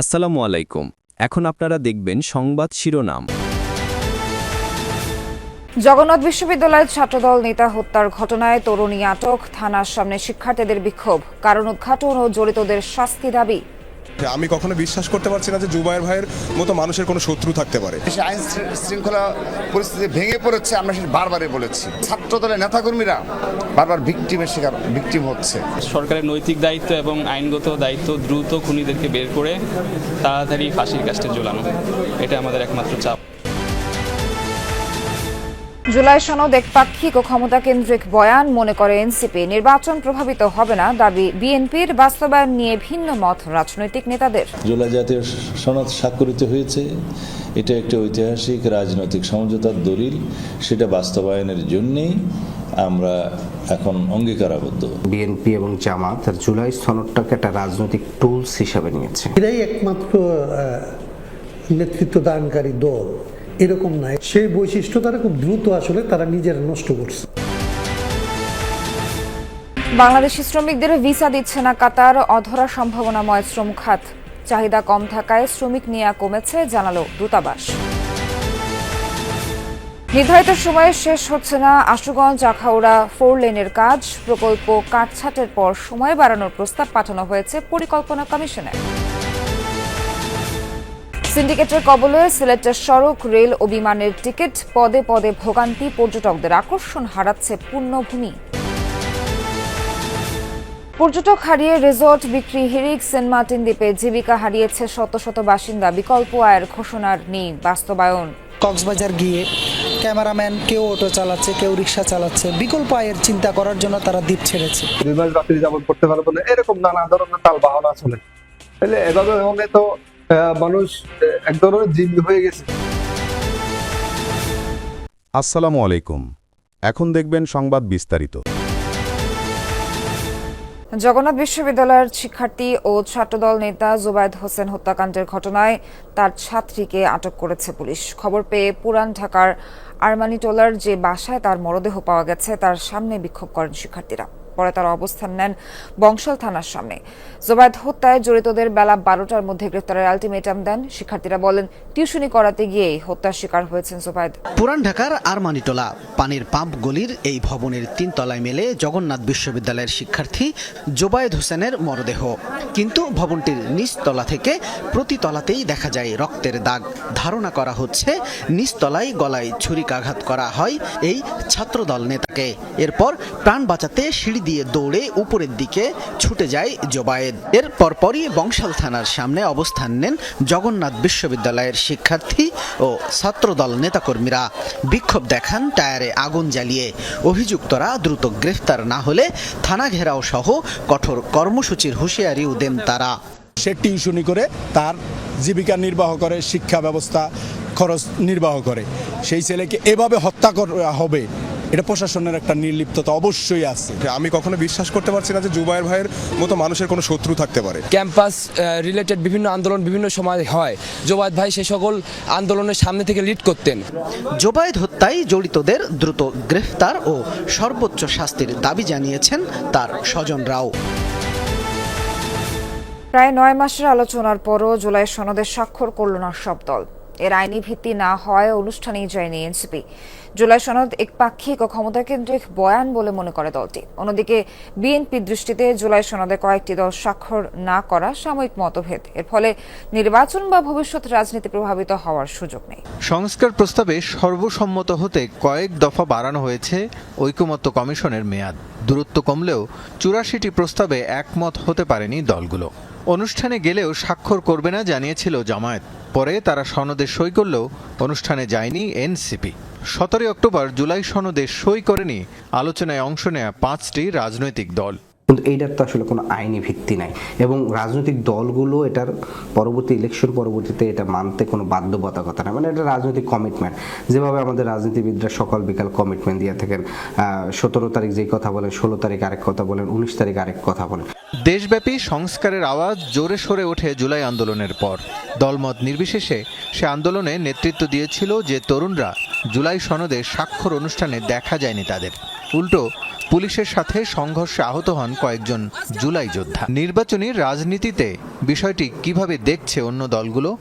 আসসালামু আলাইকুম। এখন আপনারা দেখবেন সংবাদ শিরোনাম। জগন্নাথ বিশ্ববিদ্যালয়ের ছাত্রদল নেতা হত্যার ঘটনায় তরুণী আটক, থানার সামনে শিক্ষার্থীদের বিক্ষোভ, কারণ উদ্ঘাটন ও জড়িতদের শাস্তি দাবি। আমি কখনো বিশ্বাস করতে পারছি না যে জুবায়ের ভাইয়ের মতো মানুষের কোনো শত্রু থাকতে পারে। আইন শৃঙ্খলা পরিস্থিতি ভেঙে পড়েছে আমরা সেটা বারবারই বলেছি। ছাত্র দলের নেতাকর্মীরা বারবার ভিকটিমের শিকার ভিকটিম হচ্ছে। সরকারের নৈতিক দায়িত্ব এবং আইনগত দায়িত্ব দ্রুত খুনিদেরকে বের করে তাড়াতাড়ি ফাঁসির কাজটা ঝোলানো। এটা আমাদের একমাত্র চাপ। জুলাই সনদ একপাক্ষিক ও ক্ষমতা কেন্দ্রিক বয়ান মনে করে এনসিপি। নির্বাচন প্রভাবিত হবে না দাবি বিএনপির। বাস্তবায়ন নিয়ে ভিন্ন মত রাজনৈতিক নেতাদের। জুলাই জাতীয় সনদ স্বাক্ষরিত হয়েছে। এটা একটি ঐতিহাসিক রাজনৈতিক সমঝোতার দলিল। সেটা বাস্তবায়নের জন্যেই আমরা এখন অঙ্গীকারাবদ্ধ। বিএনপি এবং জামাত আর জুলাই সনদটাকে একটা রাজনৈতিক টুলস হিসাবে নিয়েছে। এটাই একমাত্র নেতৃত্ব দানকারী দল। এরকম নয় সেই বৈশিষ্ট্য তারা খুব দ্রুত আসলে তারা নিজেরা নষ্ট করছে। বাংলাদেশি শ্রমিকদের ভিসা দিচ্ছে না কাতার, অধরা সম্ভাবনাময় শ্রম খাত। চাহিদা কম থাকায় শ্রমিক নেওয়া কমেছে, জানালো দূতাবাস। নির্ধারিত সময়ে শেষ হচ্ছে না আশুগঞ্জ, আখাউড়া ফোর লেনের কাজ। প্রকল্প কাটছাটের পর সময় বাড়ানোর প্রস্তাব পাঠানো হয়েছে পরিকল্পনা কমিশনে সিন্ডিকেটের কবলে সিলেটের সড়ক রেল ও বিমানের টিকিট পদে পদে ভোগান্তি পর্যটকদের আকর্ষণ হারাচ্ছে পূর্ণভূমি। পর্যটক হারিয়ে রিসোর্ট বিক্রি হিরিক সেন্ট মার্টিন দ্বীপে জীবিকা হারিয়েছে শত শত বাসিন্দা বিকল্প আয়ের ঘোষণার নেই বাস্তবায়ন। কক্সবাজার গিয়ে ক্যামেরাম্যান কেউ অটো চালাচ্ছে কেউ রিক্সা চালাচ্ছে বিকল্প আয়ের চিন্তা করার জন্য তারা দ্বীপ ছেড়েছে। দুই মাস রাত্রি যাপন করতে পারব না এরকম নানা ধরনের তাল বাহানা চলে তাহলে এভাবে হলে তো মানুষ এক ধরনের জিম্মি হয়ে গেছে। আসসালামু আলাইকুম। এখন দেখবেন সংবাদ বিস্তারিত। জগন্নাথ বিশ্ববিদ্যালয়ের শিক্ষার্থী ও ছাত্রদল নেতা জুবায়েদ হোসেন হত্যাকাণ্ডের ঘটনায় তার ছাত্রীকে আটক করেছে পুলিশ। খবর পেয়ে পুরান ঢাকার আরমানিটোলার যে বাসায় তার মরদেহ পাওয়া গেছে তার সামনে বিক্ষোভ করেন শিক্ষার্থীরা। পরে তারা অবস্থান নেন বংশাল থানার সামনে। জোবায়েদ হত্যায় জড়িতদের বেলা বারোটার মধ্যে গ্রেফতারের আলটিমেটাম দেন। শিক্ষার্থীরা বলেন, টিউশনি করাতে গিয়েই হত্যার শিকার হয়েছেন জোবায়েদ। পুরান ঢাকার আরমানিটোলা, পানির পাম্প গলির এই ভবনের তিন তলায় মেলে জগন্নাথ বিশ্ববিদ্যালয়ের শিক্ষার্থী জোবায়েদ হোসেনের মরদেহ। কিন্তু ভবনটির নিচতলা থেকে প্রতি তলাতেই দেখা যায় রক্তের দাগ। ধারণা করা হচ্ছে নিচতলায় গলায় ছুরিকাঘাত করা হয় এই ছাত্রদল নেতাকে। এরপর প্রাণ বাঁচাতে সিঁড়ি দিয়ে দৌড়ে উপরের দিকে ছুটে যায় জোবায়েদ। এর পরপরই বংশাল থানার সামনে অবস্থান নেন জগন্নাথ বিশ্ববিদ্যালয়ের শিক্ষার্থী ও ছাত্রদল নেতাকর্মীরা। বিক্ষোভ দেখান টায়ারে আগুন জ্বালিয়ে। অভিযুক্তরা দ্রুত গ্রেফতার না হলে থানা ঘেরাও সহ কঠোর কর্মসূচির হুঁশিয়ারিও দেন তারা। সে টিউশনি করে, তার জীবিকা নির্বাহ করে, শিক্ষা ব্যবস্থা খরচ নির্বাহ করে। সেই ছেলেকে এভাবে হত্যা করা হবে এটা প্রশাসনের একটা নির্লিপ্ততা অবশ্যই আছে। আমি কখনো বিশ্বাস করতে পারছি না যে জুবায়ের ভাইয়ের মতো মানুষের কোনো শত্রু থাকতে পারে। ক্যাম্পাস রিলেটেড বিভিন্ন আন্দোলন বিভিন্ন সময় হয়। জোবায়দ ভাই সে সকল আন্দোলনের সামনে থেকে লিড করতেন। জোবায়েদ হত্যায় জড়িতদের দ্রুত গ্রেফতার ও সর্বোচ্চ শাস্তির দাবি জানিয়েছেন তার স্বজনরাও। প্রায় নয় মাসের আলোচনার পরও জুলাই সনদে স্বাক্ষর করল না সব দল। এর আইনি ভিত্তি না হয় অনুষ্ঠানেই যায়নি এনসিপি। জুলাই সনদ একপাক্ষিক ও ক্ষমতাকেন্দ্রিক বয়ান বলে মনে করে দলটি। অন্যদিকে বিএনপি দৃষ্টিতে জুলাই সনদে কয়েকটি দল স্বাক্ষর না করা সাময়িক মতভেদ। এর ফলে নির্বাচন বা ভবিষ্যৎ রাজনীতি প্রভাবিত হওয়ার সুযোগ নেই। সংস্কার প্রস্তাবে সর্বসম্মত হতে কয়েক দফা বাড়ানো হয়েছে ঐকমত্য কমিশনের মেয়াদ। দূরত্ব কমলেও চুরাশিটি প্রস্তাবে একমত হতে পারেনি দলগুলো। অনুষ্ঠানে গেলেও স্বাক্ষর করবে না জানিয়েছিল জামায়াত। পরে তারা সনদে সই করলেও অনুষ্ঠানে যায়নি এনসিপি। সতেরোই অক্টোবর জুলাই সনদে সই করেনি। আলোচনায় অংশ নেয়া পাঁচটি রাজনৈতিক দল। কিন্তু এইটার তো আসলে কোনো আইনি ভিত্তি নাই। এবং রাজনৈতিক দলগুলো এটার পরবর্তী ইলেকশন পরবর্তীতে এটা মানতে কোনো বাধ্যবাধকতা না মানে এটা রাজনৈতিক কমিটমেন্ট যেভাবে আমাদের রাজনীতিবিদরা সকাল বিকাল কমিটমেন্ট দিয়ে থাকেন সতেরো তারিখ যেই কথা বলেন, ষোলো তারিখ আরেক কথা বলেন, উনিশ তারিখ আরেক কথা বলেন। দেশব্যাপী সংস্কারের আওয়াজ জোরে সরে ওঠে জুলাই আন্দোলনের পর। দলমত নির্বিশেষে সে আন্দোলনে নেতৃত্ব দিয়েছিল যে তরুণরা জুলাই সনদে স্বাক্ষর অনুষ্ঠানে দেখা যায়নি তাদের। উল্টো পুলিশের সাথে সংঘর্ষে আহত হন কয়েকজন জুলাই যোদ্ধা। নির্বাচনী রাজনীতিতে বিষয়টি কীভাবে দেখছে অন্য দলগুলো?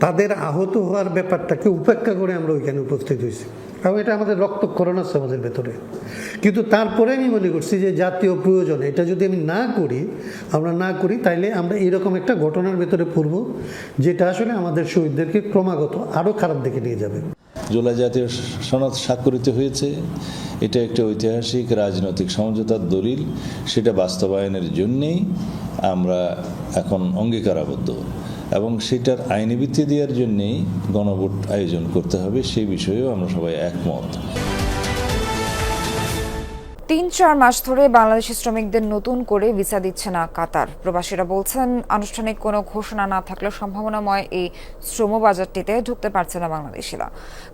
তাদের আহত হওয়ার ব্যাপারটাকে উপেক্ষা করে আমরা ওইখানে উপস্থিত হয়েছি। এবং এটা আমাদের রক্তক্ষরণ আছে আমাদের ভেতরে। কিন্তু তারপরে আমি মনে করছি যে জাতীয় প্রয়োজন এটা যদি আমি না করি আমরা না করি তাইলে আমরা এরকম একটা ঘটনার ভেতরে পড়ব যেটা আসলে আমাদের শহীদদেরকে ক্রমাগত আরও খারাপ দিকে নিয়ে যাবে। জুলাই জাতীয় সনদ স্বাক্ষরিত হয়েছে। এটা একটা ঐতিহাসিক রাজনৈতিক সমঝোতার দলিল। সেটা বাস্তবায়নের জন্যেই আমরা এখন অঙ্গীকারাবদ্ধ। এবং সেটার আইনি ভিত্তি দেওয়ার জন্যেই গণভোট আয়োজন করতে হবে, সেই বিষয়েও আমরা সবাই একমত। তিন চার মাস ধরে বাংলাদেশি শ্রমিকদের নতুন করে ভিসা দিচ্ছে না কাতার। প্রবাসীরা বলছেন, আনুষ্ঠানিক কোনো ঘোষণা না থাকলে সম্ভাবনাময় এই শ্রম বাজারটিতে ঢুকতে পারছে না বাংলাদেশিরা।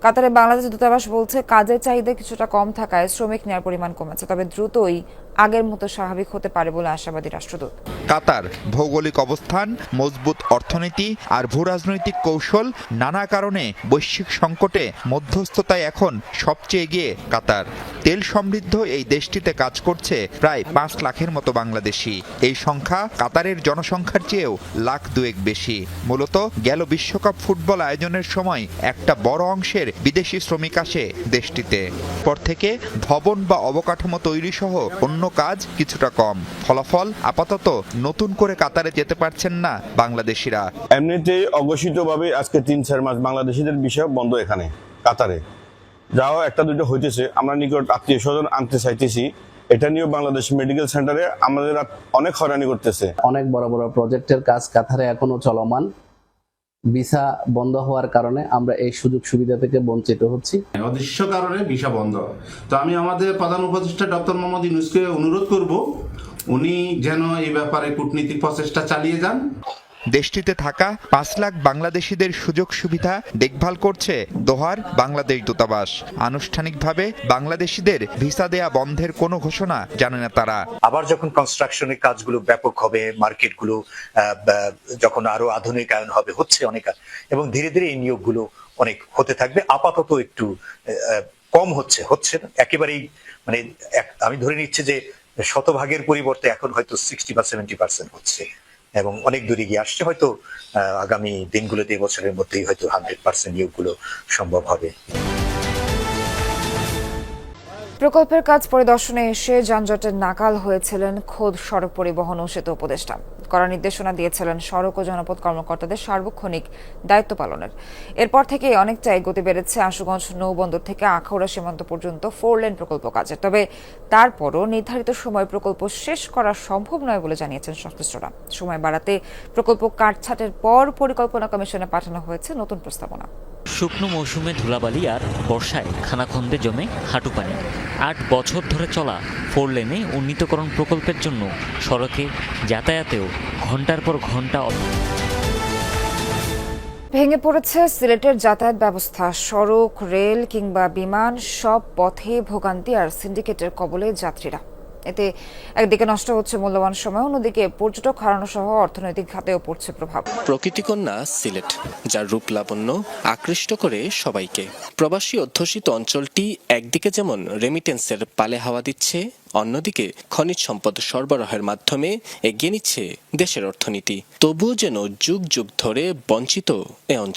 কাতারে বাংলাদেশ দূতাবাস বলছে, কাজের চাহিদা কিছুটা কম থাকায় শ্রমিক নেওয়ার পরিমাণ কমেছে, তবে দ্রুতই আগের মতো স্বাভাবিক হতে পারে বলে আশাবাদী রাষ্ট্রদূত। কাতার ভৌগোলিক অবস্থান, মজবুত অর্থনীতি আর ভূরাজনৈতিক কৌশল নানা কারণে বৈশ্বিক সংকটে মধ্যস্থতায় এখন সবচেয়ে এগিয়ে কাতার। তেল সমৃদ্ধ এই দেশটিতে কাজ করছে প্রায় পাঁচ লাখের মতো বাংলাদেশি। এই সংখ্যা কাতারের জনসংখ্যার চেয়েও লাখ দুয়েক বেশি। মূলত গেল বিশ্বকাপ ফুটবল আয়োজনের সময় একটা বড় অংশের বিদেশি শ্রমিক আসে দেশটিতে। পর থেকে ভবন বা অবকাঠামো তৈরি সহ অন্য কাজ কিছুটা কম। ফলাফল আপাতত নতুন করে কাতারে যেতে পারছেন না বাংলাদেশিরা। এমনিতেই অঘোষিতভাবে আজকে তিন চার মাস বাংলাদেশিদের বিষয় বন্ধ এখানে কাতারে। যাও একটা দুটো হইতেছে। আমরা নিকট আত্মীয় স্বজন আনতে চাইতেছি। এটা নিয়েও বাংলাদেশ মেডিকেল সেন্টারে আমাদের অনেক হয়রানি করতেছে। অনেক বড় বড় প্রজেক্টের কাজ কাতারে এখনও চলমান। ভিসা বন্ধ হওয়ার কারণে আমরা এই সুযোগ সুবিধা থেকে বঞ্চিত হচ্ছি। অদৃশ্য কারণে ভিসা বন্ধ। তো আমি আমাদের প্রধান উপদেষ্টা ডক্টর মোহাম্মদ ইউনুসকে অনুরোধ করব, উনি যেন এই ব্যাপারে কূটনীতিক প্রচেষ্টা চালিয়ে যান। দেশটিতে থাকা পাঁচ লাখ বাংলাদেশিদের সুযোগ সুবিধা দেখভাল করছে দোহার বাংলাদেশ দূতাবাস। আনুষ্ঠানিকভাবে বাংলাদেশিদের ভিসা দেয়া বন্ধের কোনো ঘোষণা জানে না তারা। আবার যখন কনস্ট্রাকশনের কাজগুলো ব্যাপক হবে মার্কেটগুলো যখন আরও আধুনিকায়ন হবে, হচ্ছে অনেক এবং ধীরে ধীরে এই নিয়োগগুলো অনেক হতে থাকবে। আপাতত একটু কম হচ্ছে হচ্ছে না। একেবারেই মানে আমি ধরে নিচ্ছি যে শতভাগের পরিবর্তে এখন হয়তো সিক্সটি বা সেভেন্টি পার্সেন্ট হচ্ছে। এবং অনেক দূরে গিয়ে আসছে, হয়তো আগামী দিনগুলোতে বছরের মধ্যেই হয়তো হান্ড্রেড পার্সেন্ট নিয়োগগুলো সম্ভব হবে। প্রকল্পের কাজ পরিদর্শনে এসে যানজটের নাকাল হয়েছিলেন খোদ সড়ক পরিবহন ও সেতু উপদেষ্টা। কড়া নির্দেশনা দিয়েছিলেন সড়ক ও জনপথ কর্মকর্তাদের সার্বক্ষণিক দায়িত্ব পালনের। এরপর থেকে অনেকটাই গতি বেড়েছে আশুগঞ্জ নৌবন্দর থেকে আখাউড়া সীমান্ত পর্যন্ত ফোর লেন প্রকল্প কাজের তবে তারপরও নির্ধারিত সময় প্রকল্প শেষ করা সম্ভব নয় বলে জানিয়েছেন সংশ্লিষ্টরা সময় বাড়াতে প্রকল্প কাটছাটের পর পরিকল্পনা কমিশনে পাঠানো হয়েছে নতুন প্রস্তাবনা। শুকনো মৌসুমে ধুলাবালি আর বর্ষায় খানাখন্দে জমে হাঁটু পানি। আট বছর ধরে চলা ফোর লেনে উন্নীতকরণ প্রকল্পের জন্য সড়কে যাতায়াতেও ঘণ্টার পর ঘণ্টা ভেঙে পড়েছে সিলেটের যাতায়াত ব্যবস্থা। সড়ক, রেল কিংবা বিমান সব পথে ভোগান্তি আর সিন্ডিকেটের কবলে যাত্রীরা। এতে একদিকে নষ্ট হচ্ছে মূল্যবান সময়, অন্যদিকে পর্যটক হারানো সহ অর্থনৈতিক খাতেও পড়ছে প্রভাব। প্রকৃতিকন্যা সিলেট, যার রূপ লাবণ্য আকৃষ্ট করে সবাইকে। প্রবাসী অধ্যুষিত অঞ্চলটি একদিকে যেমন রেমিটেন্সের পালে হাওয়া দিচ্ছে, অন্যদিকে খনিজ সম্পদ সরবরাহের মাধ্যমে এগিয়ে নিচ্ছে দেশের অর্থনীতি। তবুও যেন যুগ যুগ ধরে বঞ্চিত এ অঞ্চল